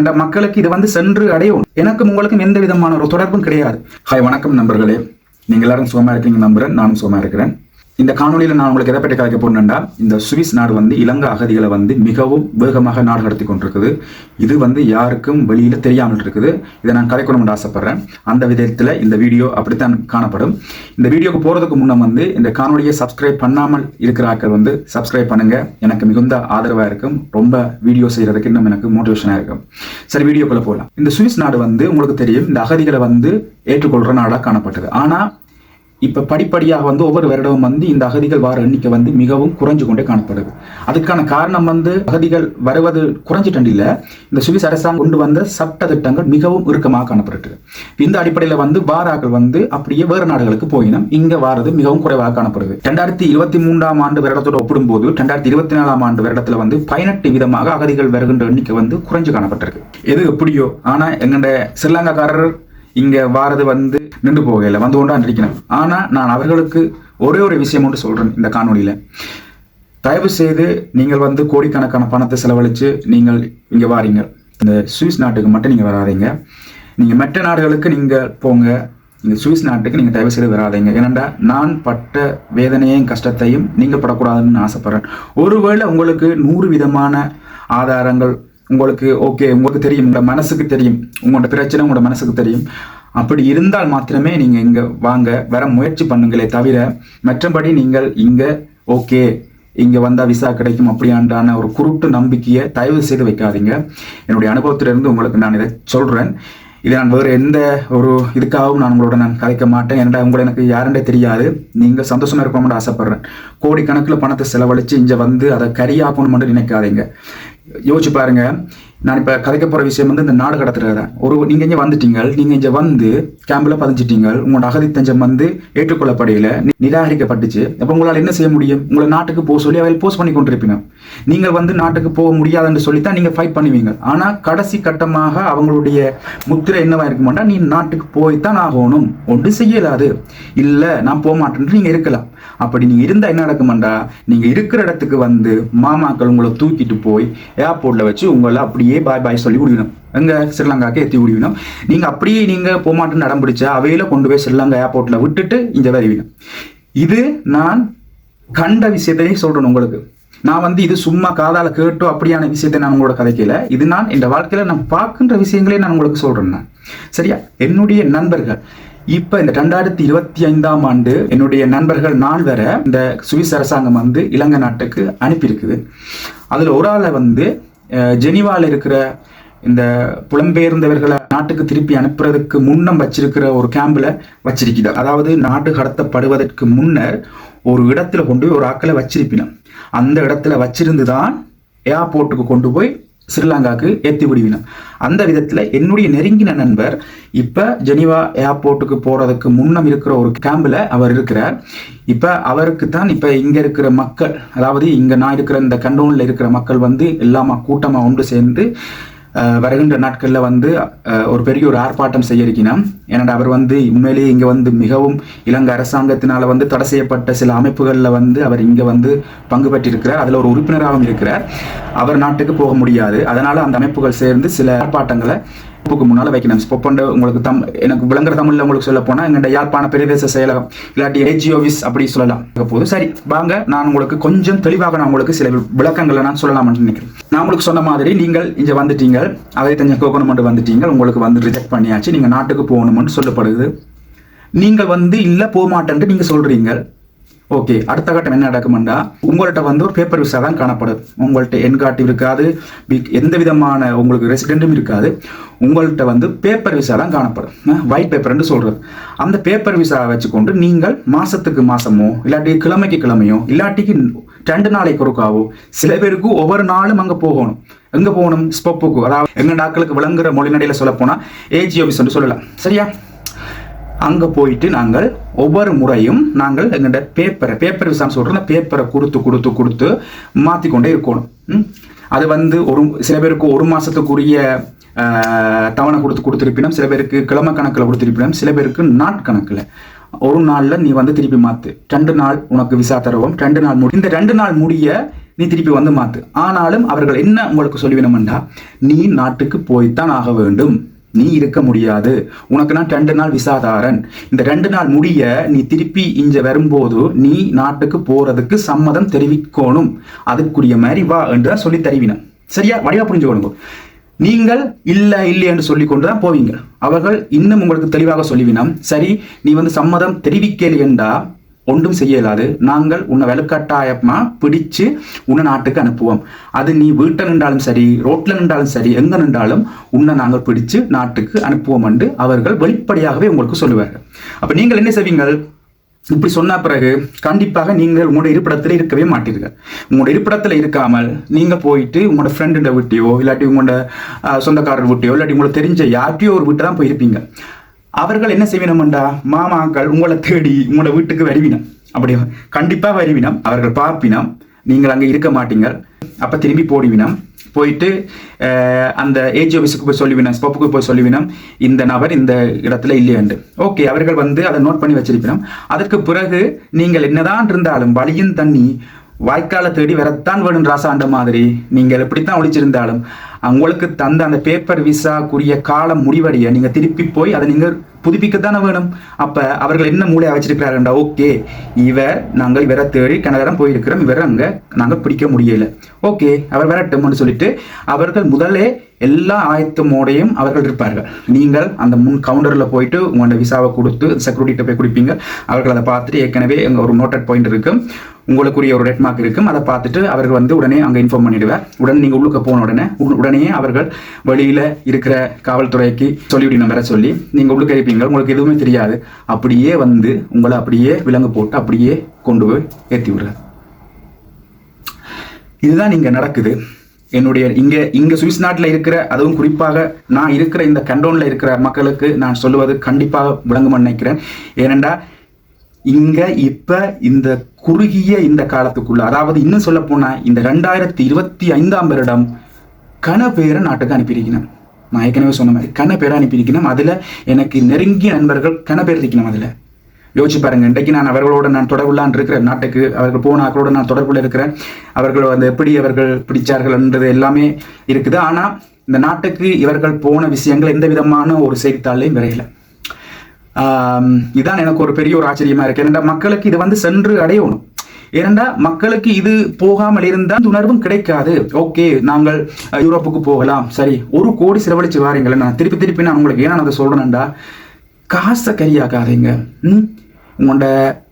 இந்த மக்களுக்கு இது வந்து சென்று அடையும். எனக்கும் உங்களுக்கும் எந்த விதமான ஒரு தொடர்பும் கிடையாது. ஹாய் வணக்கம் நண்பர்களே. நீங்க எல்லாரும் சோமா இருக்கீங்க நம்புறேன். நானும் சோமா இருக்கிறேன். இந்த காணொலியில் நான் உங்களுக்கு எதை பற்றி கதைக்க போனேன்னா இந்த சுவிஸ் நாடு வந்து இலங்கை அகதிகளை வந்து மிகவும் வேகமாக நாடு கடத்தி கொண்டிருக்குது. இது வந்து யாருக்கும் வெளியில் தெரியாமல் இருக்குது. இதை நான் கலைக்கணும்னு ஆசைப்பட்றேன். அந்த விதத்தில் இந்த வீடியோ அப்படித்தான் காணப்படும். இந்த வீடியோக்கு போகிறதுக்கு முன்ன வந்து இந்த காணொலியை சப்ஸ்கிரைப் பண்ணாமல் இருக்கிறாக்கள் வந்து சப்ஸ்கிரைப் பண்ணுங்க. எனக்கு மிகுந்த ஆதரவாக இருக்கும். ரொம்ப வீடியோ செய்கிறதுக்கு இன்னும் எனக்கு மோட்டிவேஷனாக இருக்கும். சரி வீடியோக்குள்ளே போகலாம் இந்த சுவிஸ் நாடு வந்து உங்களுக்கு தெரியும். இந்த அகதிகளை வந்து ஏற்றுக்கொள்கிற நாடாக காணப்பட்டது. ஆனால் இப்போ படிப்படியாக வந்து ஒவ்வொரு வருடமும் வந்து இந்த அகதிகள் வார எண்ணிக்கை வந்து மிகவும் குறைஞ்சு கொண்டே காணப்படுது. அதுக்கான காரணம் வந்து அகதிகள் வருவது குறைஞ்சிட்டு இல்லை. இந்த சுவிஸ் அரசாங்கம் கொண்டு வந்த சட்ட திட்டங்கள் மிகவும் இறுக்கமாக காணப்பட்டு இந்த அடிப்படையில் வந்து வாராக்கள் வந்து அப்படியே வேறு நாடுகளுக்கு போயினும் இங்கே வாரது மிகவும் குறைவாக காணப்படுது. ரெண்டாயிரத்தி இருபத்தி மூன்றாம் ஆண்டு வருடத்தோடு ஒப்பிடும்போது ரெண்டாயிரத்தி இருபத்தி நாலாம் ஆண்டு வருடத்தில் வந்து பதினெட்டு விதமாக அகதிகள் வருகின்ற எண்ணிக்கை வந்து குறைஞ்சு காணப்பட்டிருக்கு. எது எப்படியோ ஆனால் எங்கள்ட ஸ்ரீலங்காக்காரர் இங்க வாரது வந்து நின்று போகையில் வந்து கொண்டா இருக்கணும் ஆனா நான் அவர்களுக்கு ஒரே ஒரு விஷயம் ஒன்று சொல்றேன் இந்த காணொலியில தயவு செய்து நீங்கள் வந்து கோடிக்கணக்கான பணத்தை செலவழிச்சு நீங்கள் இங்க வாரீங்க. இந்த சுவிஸ் நாட்டுக்கு மட்டும் நீங்க வராதீங்க. நீங்க மற்ற நாடுகளுக்கு நீங்க போங்க. இந்த சுவிஸ் நாட்டுக்கு நீங்க தயவு செய்து வராதீங்க. ஏனண்டா நான் பட்ட வேதனையும் கஷ்டத்தையும் நீங்க படக்கூடாதுன்னு ஆசைப்படுறேன். ஒருவேளை உங்களுக்கு நூறு விதமான ஆதாரங்கள் உங்களுக்கு ஓகே உங்களுக்கு தெரியும் உங்களோட மனசுக்கு தெரியும் உங்களோட பிரச்சனை உங்களோட மனசுக்கு தெரியும். அப்படி இருந்தால் மாத்திரமே நீங்க இங்க வாங்க வர முயற்சி பண்ணுங்களே தவிர மற்றபடி நீங்கள் இங்க ஓகே இங்க வந்தா விசா கிடைக்கும் அப்படியாண்டான ஒரு குருட்டு நம்பிக்கையை தயவு செய்து வைக்காதீங்க. என்னுடைய அனுபவத்திலிருந்து உங்களுக்கு நான் இதை சொல்றேன். இதை நான் வேறு எந்த ஒரு இதுக்காகவும் நான் உங்களோட நான் கலைக்க மாட்டேன். ஏன்டா உங்களை எனக்கு யாருன்றே தெரியாது. நீங்கள் சந்தோஷமா இருக்கணும்னு ஆசைப்படுறேன். கோடிக்கணக்கில் பணத்தை செலவழித்து இங்கே வந்து அதை கரியாக்கணும்னு நினைக்காதீங்க. யோசிச்சு பாருங்க. நான் இப்போ கதைக்க போகிற விஷயம் வந்து இந்த நாடு கடத்துறாரு. ஒரு நீங்கள் இங்கே வந்துட்டீங்க நீங்கள் இங்கே வந்து கேம்பில் பதிஞ்சிட்டீங்க உங்களோட அகதி தஞ்சம் வந்து ஏற்றுக்கொள்ளப்படையில் நிராகரிக்கப்பட்டுச்சு. அப்போ உங்களால் என்ன செய்ய முடியும்? உங்களை நாட்டுக்கு போக சொல்லி அவையில் போஸ்ட் பண்ணி கொண்டிருப்பீங்க. நீங்கள் வந்து நாட்டுக்கு போக முடியாதுன்னு சொல்லி தான் நீங்கள் ஃபைட் பண்ணுவீங்க. ஆனால் கடைசி கட்டமாக அவங்களுடைய முத்திரை என்னவா இருக்குமாட்டா நீ நாட்டுக்கு போய் தான் ஆகணும். ஒன்று செய்யலாது. இல்லை நான் போக மாட்டேன்ட்டு நீங்கள் இருக்கலாம். அப்படி நீங்கள் இருந்தால் என்ன நடக்குமாண்டா? நீங்கள் இருக்கிற இடத்துக்கு வந்து மாமாக்கள் உங்களை தூக்கிட்டு போய் ஏர்போர்ட்டில் வச்சு உங்களை அப்படியே பாய் பாய் சொல்லி விடுவிடும் எங்க ஸ்ரீலங்காக்கு ஏற்றி விடுவிடும் நீங்க அப்படியே நீங்க போமாட்டேன்னு நடம் பிடிச்சா அவையில கொண்டு போய் ஸ்ரீலங்கா ஏர்போர்ட்ல விட்டுட்டு இங்க வருவிடும் இது நான் கண்ட விஷயத்தையும் சொல்றேன் உங்களுக்கு. நான் வந்து இது சும்மா காதால கேட்டோ அப்படியான விஷயத்தை நான் உங்களோட கதைக்கல. இது நான் இந்த வாழ்க்கையில நான் பார்க்கின்ற விஷயங்களே நான் உங்களுக்கு சொல்றேன் நான். சரியா? என்னுடைய நண்பர்கள். இப்போ இந்த ரெண்டாயிரத்தி இருபத்தி ஐந்தாம் ஆண்டு என்னுடைய நண்பர்கள் நாள் வர இந்த சுவிஸ் அரசாங்கம் வந்து இலங்கை நாட்டுக்கு அனுப்பியிருக்குது. அதில் ஒரு ஆளை வந்து ஜெனிவாவில் இருக்கிற இந்த புலம்பெயர்ந்தவர்களை நாட்டுக்கு திருப்பி அனுப்புறதுக்கு முன்னம் வச்சிருக்கிற ஒரு கேம்பில் வச்சிருக்கிறார் அதாவது நாடு கடத்தப்படுவதற்கு முன்னர் ஒரு இடத்துல கொண்டு போய் ஒரு ஆக்களை வச்சிருப்பினோம். அந்த இடத்துல வச்சிருந்து தான் ஏர்போர்ட்டுக்கு கொண்டு போய் ஸ்ரீலங்காவுக்கு ஏற்றி விடுவினேன் அந்த விதத்தில் என்னுடைய நெருங்கின நண்பர் இப்போ ஜெனிவா ஏர்போர்ட்டுக்கு போகிறதுக்கு முன்னம் இருக்கிற ஒரு கேம்பில் அவர் இருக்கிறார். இப்போ அவருக்கு தான் இப்போ இங்கே இருக்கிற மக்கள் அதாவது இங்கே நான் இருக்கிற இந்த கண்டோனில் இருக்கிற மக்கள் வந்து எல்லாமா கூட்டமாக ஒன்று சேர்ந்து வருகின்ற நாட்களில் வந்து ஒரு பெரிய ஒரு ஆர்ப்பாட்டம் செய்ய இருக்கணும் ஏன்னா அவர் வந்து உண்மையிலேயே இங்கே வந்து மிகவும் இலங்கை அரசாங்கத்தினால் வந்து தடை செய்யப்பட்ட சில அமைப்புகளில் வந்து அவர் இங்கே வந்து பங்கு பெற்றிருக்கிறார். அதில் ஒரு உறுப்பினராகவும் இருக்கிறார். அவர் நாட்டுக்கு போக முடியாது. அதனால் அந்த அமைப்புகள் சேர்ந்து சில ஆர்ப்பாட்டங்களை புக்கு முன்னால வைக்கணும். இப்போ உங்களுக்கு தம் எனக்கு விளங்குற தமிழ்ல உங்களுக்கு சொல்ல போனா எங்கள்கிட்ட யாழ்ப்பாண பிரதேச செயலகம் இல்லாட்டி ஏஜி ஆஃபீஸ் அப்படி சொல்லலாம். போது சரி வாங்க நான் உங்களுக்கு கொஞ்சம் தெளிவாக நான் உங்களுக்கு சில விளக்கங்களை நான் சொல்லலாம்னு நினைக்கிறேன். நான் உங்களுக்கு சொன்ன மாதிரி நீங்கள் இங்கே வந்துட்டீங்க அதை தஞ்ச கோகனமெண்ட் வந்துட்டீங்க உங்களுக்கு வந்து ரிஜெக்ட் பண்ணியாச்சு நீங்கள் நாட்டுக்கு போகணும்னு சொல்லப்படுது. நீங்கள் வந்து இல்லை போக மாட்டேன்ட்டு நீங்கள் சொல்கிறீங்க ஓகே அடுத்த கட்டம் என்ன நடக்கும்னா உங்கள்கிட்ட வந்து ஒரு பேப்பர் விசா தான் காணப்படும். உங்கள்கிட்ட என்காட்டி இருக்காது எந்த விதமான உங்களுக்கு ரெசிடென்ட்டும் இருக்காது. உங்கள்கிட்ட வந்து பேப்பர் விசா தான் காணப்படும். ஒயிட் பேப்பர்னு சொல்கிறது அந்த பேப்பர் விசா வச்சுக்கொண்டு நீங்கள் மாதத்துக்கு மாதமோ இல்லாட்டி கிழமைக்கு கிழமையோ இல்லாட்டிக்கு ரெண்டு நாளைக்கு ஒருக்காவோ சில பேருக்கு ஒவ்வொரு நாளும் அங்கே போகணும். எங்கே போகணும்? ஸ்பொப்புக்கு அதாவது எங்க நாட்களுக்கு விளங்குற மொழிநடையில் சொல்ல ஏஜி ஆஃபீஸ் சொல்லலாம். சரியா? அங்கே போயிட்டு நாங்கள் ஒவ்வொரு முறையும் நாங்கள் எங்கள்கிட்ட பேப்பரை பேப்பர் விசான்னு சொல்கிறோம் பேப்பரை கொடுத்து கொடுத்து கொடுத்து மாற்றிக்கொண்டே இருக்கணும். ம்? அது வந்து ஒரு சில பேருக்கு ஒரு மாதத்துக்குரிய தவணை கொடுத்து கொடுத்துருப்பினும் சில பேருக்கு கிழமை கணக்கில் கொடுத்துருப்பினும் சில பேருக்கு நாட்கணக்கில் ஒரு நாளில் நீ வந்து திருப்பி மாற்று ரெண்டு நாள் உனக்கு விசா தருவோம். ரெண்டு நாள் முடி இந்த ரெண்டு நாள் முடிய நீ திருப்பி வந்து மாற்று ஆனாலும் அவர்கள் என்ன உங்களுக்கு சொல்லிவினோம்டா நீ நாட்டுக்கு போய்த்தான் ஆக வேண்டும். நீ இருக்க முடியாது. உனக்கு நான் ரெண்டு நாள் விசாதாரன். இந்த ரெண்டு நாள் முடிய நீ திருப்பி இங்க வரும்போது நீ நாட்டுக்கு போறதுக்கு சம்மதம் தெரிவிக்கணும். அதுக்குரிய மாதிரி வா என்று தான் சொல்லி தருவினேன் சரியா? வடிவா புரிஞ்சுக்கணும் நீங்கள் இல்லை இல்லை என்று சொல்லி கொண்டு தான் போவீங்க. அவர்கள் இன்னும் உங்களுக்கு தெளிவாக சொல்லிவினோம். சரி நீ வந்து சம்மதம் தெரிவிக்கலையென்றா ஒன்றும் செய்ய இயலாது நாங்கள் உன்னை வலுக்கட்டாயமா பிடிச்சு உன்னை நாட்டுக்கு அனுப்புவோம். அது நீ வீட்டில் நின்றாலும் சரி ரோட்ல நின்றாலும் சரி எங்க நின்றாலும் உன்னை நாங்கள் பிடிச்சு நாட்டுக்கு அனுப்புவோம் என்று அவர்கள் வெளிப்படையாகவே உங்களுக்கு சொல்லுவார்கள். அப்ப நீங்கள் என்ன செய்வீங்கள்? இப்படி சொன்ன பிறகு கண்டிப்பாக நீங்கள் உங்களோட இருப்பிடத்தில் இருக்கவே மாட்டீர்கள். உங்களோட இருப்பிடத்தில் இருக்காமல் நீங்கள் போயிட்டு உங்களோட ஃப்ரெண்டுட வீட்டையோ இல்லாட்டி உங்களோட சொந்தக்காரர் வீட்டையோ இல்லாட்டி உங்களுக்கு தெரிஞ்ச யார்கிட்டயோ ஒரு வீட்டை தான் போயிருப்பீங்க. அவர்கள் என்ன செய்வினம்டா மாமாக்கள் உங்களை தேடி உங்களோட வீட்டுக்கு வருவினம். அப்படி கண்டிப்பாக வருவினம். அவர்கள் பார்ப்பினம். நீங்கள் அங்கே இருக்க மாட்டீங்க அப்போ திரும்பி போடுவினம். போயிட்டு அந்த ஏஜி ஆஃபீஸுக்கு போய் சொல்லுவினம். ஸ்பப்புக்கு போய் சொல்லுவினம். இந்த நபர் இந்த இடத்துல இல்லையண்டு ஓகே அவர்கள் வந்து அதை நோட் பண்ணி வச்சிருப்பினோம். அதற்கு பிறகு நீங்கள் என்னதான் இருந்தாலும் வழியின் தண்ணி வாய்க்காலை தேடி வரத்தான் வேணும் ராசாண்ட மாதிரி. நீங்கள் எப்படித்தான் ஒழிச்சிருந்தாலும் உங்களுக்கு தந்த அந்த பேப்பர் விசாக்குரிய காலம் முடிவடைய நீங்கள் திருப்பி போய் அதை நீங்க புதுப்பிக்கத்தானே வேணும். அப்போ அவர்கள் என்ன மூளையா வச்சிருக்கிறாருண்டா ஓகே. இவர் நாங்கள் இவரை தேடி கனகரம் போயிருக்கிறோம். இவரை அங்கே நாங்கள் பிடிக்க முடியல. ஓகே அவர் வரட்டும்னு சொல்லிட்டு அவர்கள் முதலே எல்லா ஆயத்தமோடையும் அவர்கள் இருப்பார்கள். நீங்கள் அந்த முன் கவுண்டரில் போயிட்டு உங்களோட விசாவை கொடுத்து செக்யூரிட்டிகிட்ட போய் கொடுப்பீங்க. அவர்கள் அதை பார்த்துட்டு ஏற்கனவே அங்கே ஒரு நோட்டட் பாயிண்ட் இருக்கும் உங்களுக்குரிய ஒரு ரெட் மார்க் இருக்கும் அதை பார்த்துட்டு அவர்கள் வந்து உடனே அங்கே இன்ஃபார்ம் பண்ணிடுவார். உடனே நீங்கள் உள்ளுக்க போன உடனே உடனே அவர்கள் வெளியில் இருக்கிற காவல்துறைக்கு சொல்லிவிடணும் வர சொல்லி நீங்கள் உள்ளுக்க இருப்பீங்க. உங்களுக்கு எதுவுமே தெரியாது. அப்படியே வந்து உங்களை அப்படியே விலங்கு போட்டு அப்படியே கொண்டு போய் ஏற்றி விடுறார். இதுதான் இங்கே நடக்குது. என்னுடைய இங்கே இங்கே சுவிஸ் நாட்டில் இருக்கிற அதுவும் குறிப்பாக நான் இருக்கிற இந்த கண்டோனில் இருக்கிற மக்களுக்கு நான் சொல்லுவது கண்டிப்பாக விளங்கும்னு நினைக்கிறேன். ஏனெண்டா இங்கே இப்போ இந்த குறுகிய இந்த காலத்துக்குள்ள அதாவது இன்னும் சொல்ல போனால் இந்த ரெண்டாயிரத்தி இருபத்தி ஐந்தாம் வருடம் கன பேரை நாட்டுக்கு அனுப்பியிருக்கணும் நான் ஏற்கனவே சொன்ன மாதிரி கன பேரை அனுப்பியிருக்கணும் அதில் எனக்கு நெருங்கிய நண்பர்கள் கன பேர் இருக்கணும் அதில் யோசிச்சு பாருங்க இன்றைக்கு நான் அவர்களோட நான் தொடர்புலான் இருக்கிறேன். நாட்டுக்கு அவர்கள் போன ஆக்களோட நான் தொடர்பில் இருக்கிறேன். அவர்கள் வந்து எப்படி அவர்கள் பிடிச்சார்கள் என்றது எல்லாமே இருக்குது. ஆனா இந்த நாட்டுக்கு இவர்கள் போன விஷயங்கள் எந்த விதமான ஒரு செய்தித்தாளையும் விரையல. இதுதான் இதான் எனக்கு ஒரு பெரிய ஒரு ஆச்சரியமா இருக்கு. ஏனென்றா மக்களுக்கு இது வந்து சென்று அடையணும். ஏனென்றா மக்களுக்கு இது போகாமல் இருந்தால் உணர்வும் கிடைக்காது. ஓகே நாங்கள் யூரோப்புக்கு போகலாம். சரி ஒரு கோடி செலவழிச்சு வாரீங்களே நான் திருப்பி திருப்பி நான் உங்களுக்கு ஏன்னா நான் அதை சொல்றேன்டா காசை கரியாக்காதீங்க. ம் உங்களோட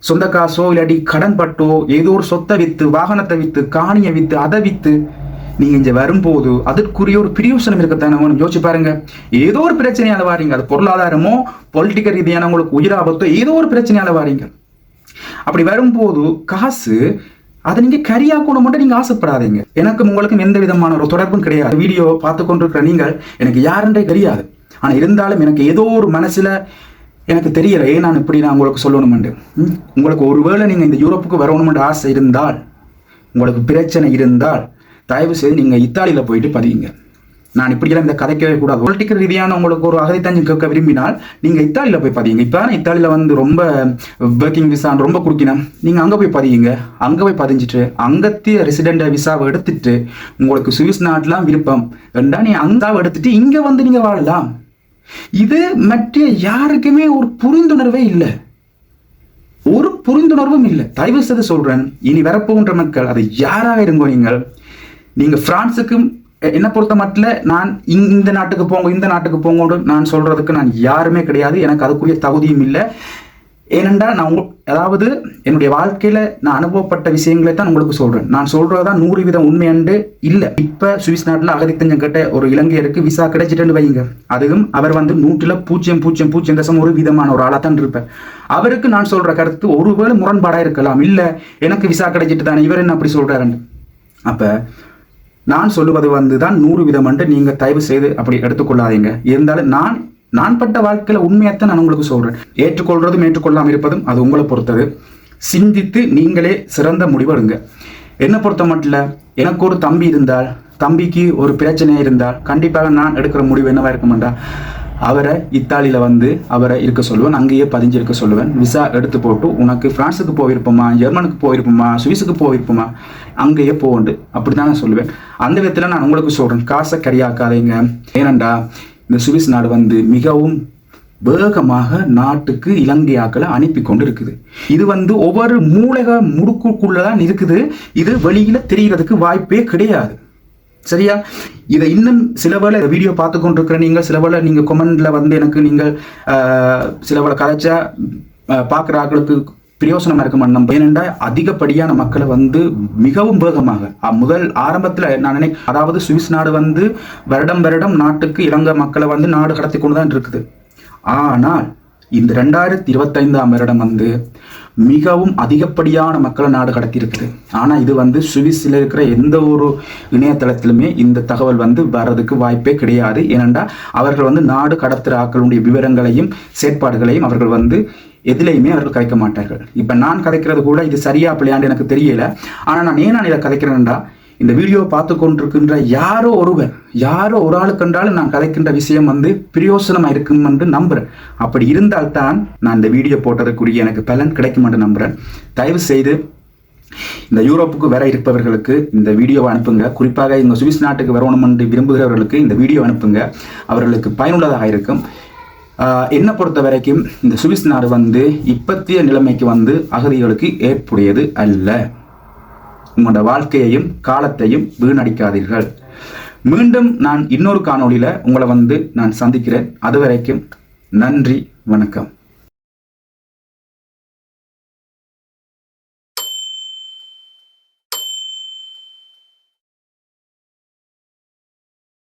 சொந்த காசோ இல்லாட்டி கடன் பட்டோ ஏதோ ஒரு சொத்தை வித்து வாகனத்தை வித்து காணியை வித்து அதை வித்து நீங்க இங்க வரும்போது அதற்குரிய ஒரு பிரியோசனம் இருக்கத்தானே வேணும் யோசிச்சு பாருங்க. ஏதோ ஒரு பிரச்சனையால வாரீங்க. அது பொருளாதாரமோ பொலிட்டிக்கல் ரீதியான உங்களுக்கு உயிராபத்தோ ஏதோ ஒரு பிரச்சனையால வாரீங்க. அப்படி வரும்போது காசு அதை நீங்க கூட மட்டும் நீங்க ஆசைப்படாதீங்க. எனக்கும் உங்களுக்கும் எந்த விதமான ஒரு தொடர்பும் கிடையாது. வீடியோ பார்த்து கொண்டிருக்கிற நீங்கள் எனக்கு யாருன்றே தெரியாது. ஆனா இருந்தாலும் எனக்கு ஏதோ ஒரு மனசுல எனக்கு தெரியல. ஏன் நான் இப்படி நான் உங்களுக்கு சொல்லணுமெண்டு ம்? உங்களுக்கு ஒருவேளை நீங்கள் இந்த யூரோப்புக்கு வரணுமென்ற ஆசை இருந்தால் உங்களுக்கு பிரச்சனை இருந்தால் தயவு செய்து நீங்கள் இத்தாலியில் போயிட்டு பதியுங்க. நான் இப்படியெல்லாம் இந்த கதைக்கவே கூடாது பொலிட்டிக்கல் ரீதியான உங்களுக்கு ஒரு அகதித்தஞ்சு கேட்க விரும்பினால் நீங்கள் இத்தாலியில் போய் பதியுங்க. இப்போ இத்தாலியில் வந்து ரொம்ப ஒர்க்கிங் விசான்னு ரொம்ப குறுக்கினம் நீங்கள் அங்கே போய் பதியுங்க. அங்கே போய் பதிஞ்சிட்டு அங்கத்திய ரெசிடென்ட் விசாவை எடுத்துட்டு உங்களுக்கு சுவிஸ் நாட்லாம் விருப்பம். ரெண்டா நீ அங்காவை எடுத்துட்டு இங்கே வந்து நீங்கள் வாழலாம். இது மற்ற யாருக்குமே ஒரு புரிந்துணர்வே இல்லை. ஒரு புரிந்துணர்வும் இல்லை. தயவு செய்து சொல்றேன் இனி வரப்போகின்ற மக்கள் அதை யாராக இருங்கோ நீங்கள்? நீங்க பிரான்ஸுக்கும் என்னை பொறுத்த மட்டும் நான் இந்த நாட்டுக்கு போங்க இந்த நாட்டுக்கு போங்கன்னு நான் சொல்றதுக்கு நான் யாருமே கிடையாது. எனக்கு அதுக்குரிய தகுதியும் இல்லை. ஏனென்றால் நான் உங்க- அதாவது என்னுடைய வாழ்க்கையில் நான் அனுபவப்பட்ட விஷயங்களை தான் உங்களுக்கு சொல்கிறேன் நான் சொல்றதுதான் நூறு வீதம் உண்மையாண்டு இல்லை. இப்போ சுவிஸ் நாட்டில் அகதித்தஞ்சம் கேட்ட ஒரு இலங்கையருக்கு விசா கிடைச்சிட்டுன்னு வைங்க அதுவும் அவர் வந்து நூற்றில் பூஜ்ஜியம் பூஜ்ஜியம் பூஜ்ஜியம் தசம் ஒரு விதமான ஒரு ஆளாக தான் இருப்பேன். அவருக்கு நான் சொல்கிற கருத்து ஒருவேளை முரண்பாடாக இருக்கலாம். இல்லை எனக்கு விசா கிடைச்சிட்டு தானே இவர் என்ன அப்படி சொல்கிறாருன்னு அப்போ நான் சொல்லுவது வந்து தான் நூறு விதம் என்று நீங்கள் தயவு செய்து அப்படி எடுத்துக்கொள்ளாதீங்க. இருந்தாலும் நான் நான் பட்ட வாழ்க்கையில உண்மையத்தான் நான் உங்களுக்கு சொல்றேன். ஏற்றுக்கொள்றதும் ஏற்றுக்கொள்ளாமல் இருப்பதும் அது உங்களை பொறுத்தது. சிந்தித்து நீங்களே சிறந்த முடிவெடுங்க. என்னை பொறுத்த மட்டும் எனக்கு ஒரு தம்பி இருந்தால் தம்பிக்கு ஒரு பிரச்சனை இருந்தால் கண்டிப்பாக நான் எடுக்கிற முடிவு என்னவா இருக்குமெண்டா அவரை இத்தாலியில் வந்து அவரை இருக்க சொல்லுவேன் அங்கேயே பதிஞ்சிருக்க சொல்லுவேன். விசா எடுத்து போட்டு உனக்கு பிரான்ஸுக்கு போயிருப்போமா ஜெர்மனுக்கு போயிருப்போமா சுவிஸுக்கு போயிருப்போமா அங்கேயே போகண்டு அப்படி தான் நான் சொல்லுவேன். அந்த விதத்தில் நான் உங்களுக்கு சொல்கிறேன் காசை கரியாக்காதீங்க ஏனண்டா இந்த சுவிஸ் நாடு வந்து மிகவும் வேகமாக நாட்டுக்கு இலங்கையாக்களை அனுப்பி கொண்டு இருக்குது இது வந்து ஒவ்வொரு மூலக முடுக்குக்குள்ள தான் இருக்குது. இது வெளியில தெரிகிறதுக்கு வாய்ப்பே கிடையாது. சரியா? இதை இன்னும் சில வேளை வீடியோ பார்த்து கொண்டிருக்கிற நீங்கள் சில வேளை நீங்கள் கொமெண்டில் வந்து எனக்கு நீங்கள் ஆஹ், சில வேளை கதைச்சா பார்க்குற ஆட்களுக்கு பிரயோசனமாக இருக்க மாட்டோம் ஏனென்றால் அதிகப்படியான மக்களை வந்து மிகவும் வேகமாக முதல் ஆரம்பத்தில் நான் நினை அதாவது சுவிஸ் நாடு வந்து வருடம் வருடம் நாட்டுக்கு இலங்கை மக்களை வந்து நாடு கடத்தி கொண்டு தான் இருக்குது. ஆனால் இந்த ரெண்டாயிரத்தி இருபத்தைந்தாம் வருடம் வந்து மிகவும் அதிகப்படியான மக்களை நாடு கடத்தி இருக்குது ஆனால் இது வந்து சுவிஸில் இருக்கிற எந்த ஒரு இணையதளத்திலுமே இந்த தகவல் வந்து வர்றதுக்கு வாய்ப்பே கிடையாது. ஏனென்றால் அவர்கள் வந்து நாடு கடத்துகிற ஆக்களுடைய விவரங்களையும் செயற்பாடுகளையும் அவர்கள் வந்து எதிலையுமே அவர்கள் கதைக்க மாட்டார்கள் இப்போ நான் கதைக்கிறது கூட இது சரியா பிள்ளையாண்டு எனக்கு தெரியல. ஆனால் நான் ஏன் நான் இதை கதைக்கிறேன்டா இந்த வீடியோ பார்த்து கொண்டிருக்கின்ற யாரோ ஒருவர் யாரோ ஒரு ஆளு கண்டாலும் நான் கதைக்கின்ற விஷயம் வந்து பிரயோசனமாக இருக்கும் என்று நம்புகிறேன் அப்படி இருந்தால்தான் நான் இந்த வீடியோ போட்டதற்குரிய எனக்கு பலன் கிடைக்கும் என்று நம்புறேன். தயவு செய்து இந்த யூரோப்புக்கு வர இருப்பவர்களுக்கு இந்த வீடியோவை அனுப்புங்க. குறிப்பாக இந்த சுவிஸ் நாட்டுக்கு வரணும் என்று விரும்புகிறவர்களுக்கு இந்த வீடியோ அனுப்புங்க. அவர்களுக்கு பயனுள்ளதாக இருக்கும். என்னை பொறுத்த வரைக்கும் இந்த சுவிஸ் நாடு வந்து இப்பத்திய நிலைமைக்கு வந்து அகதிகளுக்கு ஏற்புடையது அல்ல. உங்களோட வாழ்க்கையையும் காலத்தையும் வீணடிக்காதீர்கள். மீண்டும் நான் இன்னொரு காணொளியில் உங்களை வந்து நான் சந்திக்கிறேன். அது வரைக்கும் நன்றி வணக்கம்.